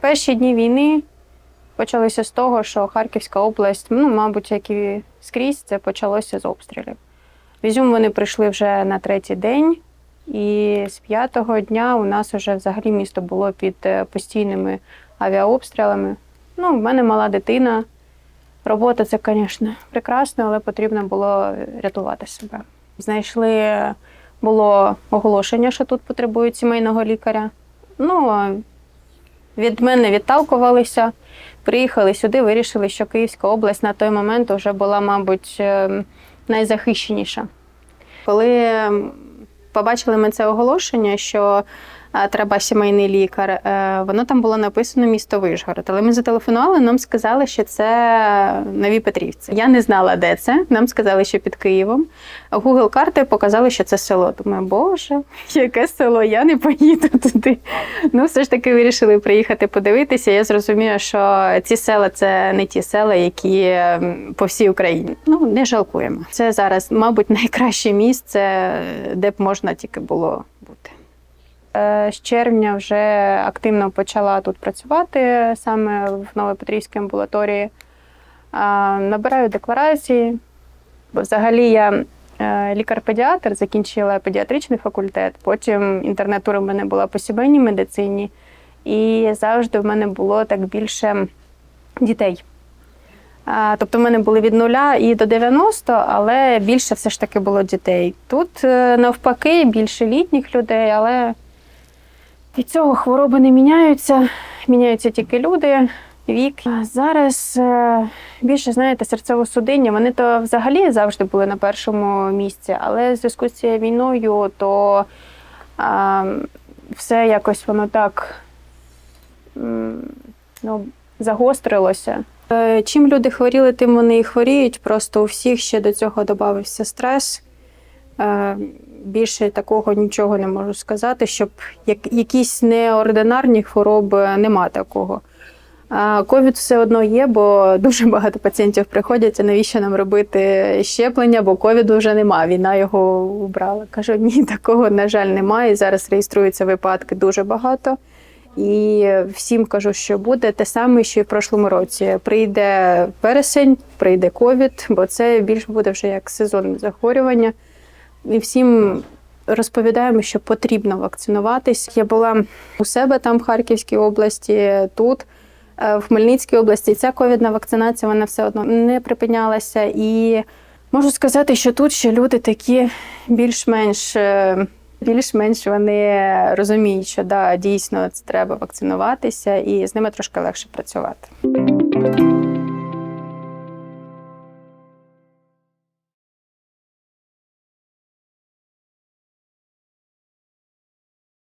Перші дні війни почалися з того, що Харківська область, ну, мабуть, як і скрізь, це почалося з обстрілів. В Ізюм вони прийшли вже на третій день, і з п'ятого дня у нас вже взагалі місто було під е, постійними авіаобстрілами. Ну, в мене мала дитина. Робота це, звісно, прекрасно, але потрібно було рятувати себе. Знайшли, було оголошення, що тут потребують сімейного лікаря. Ну, від мене відталкувалися, приїхали сюди, вирішили, що Київська область на той момент вже була, мабуть, е, найзахищеніша. Коли побачили ми це оголошення, що треба сімейний лікар, е, воно там було написано місто Вишгород. Але ми зателефонували, нам сказали, що це Нові Петрівці. Я не знала, де це. Нам сказали, що під Києвом. Google карти показали, що це село. Думаю, боже, яке село, я не поїду туди. Ну, все ж таки вирішили приїхати подивитися. Я зрозуміла, що ці села це не ті села, які по всій Україні. Ну, не жалкуємо. Це зараз, мабуть, найкраще місце, де б можна тільки було З червня вже активно почала тут працювати саме в Новопетрівській амбулаторії. Набираю декларації. Бо взагалі я е, лікар-педіатр, закінчила педіатричний факультет, потім інтернатура в мене була по сімейній медицині, і завжди в мене було так більше дітей. Тобто в мене були від нуля і до 90, але більше все ж таки було дітей. Тут е, навпаки більше літніх людей, але від цього хвороби не міняються, міняються тільки люди, вік. Зараз е, більше, знаєте, серцево-судинні, вони то взагалі завжди були на першому місці, але в зв'язку з цією війною, то а, все якось воно так ну, загострилося. Е, Чим люди хворіли, тим вони і хворіють. Просто у всіх ще до цього додався стрес. Е, Більше такого нічого не можу сказати, щоб як, якісь неординарні хвороби нема такого. Ковід все одно є, бо дуже багато пацієнтів приходять, а навіщо нам робити щеплення, бо ковіду вже нема. Війна його убрала. Кажу, ні, такого, на жаль, немає. Зараз реєструються випадки дуже багато. І всім кажу, що буде те саме, що і в прошлому році. Прийде вересень, прийде ковід, бо це більш буде вже як сезонне захворювання. І всім розповідаємо, що потрібно вакцинуватись. Я була у себе там в Харківській області, тут. е, В Хмельницькій області ця ковідна вакцинація вона все одно не припинялася. І можу сказати, що тут ще люди такі більш-менш е, більш-менш вони розуміють, що да, дійсно це треба вакцинуватися, і з ними трошки легше працювати.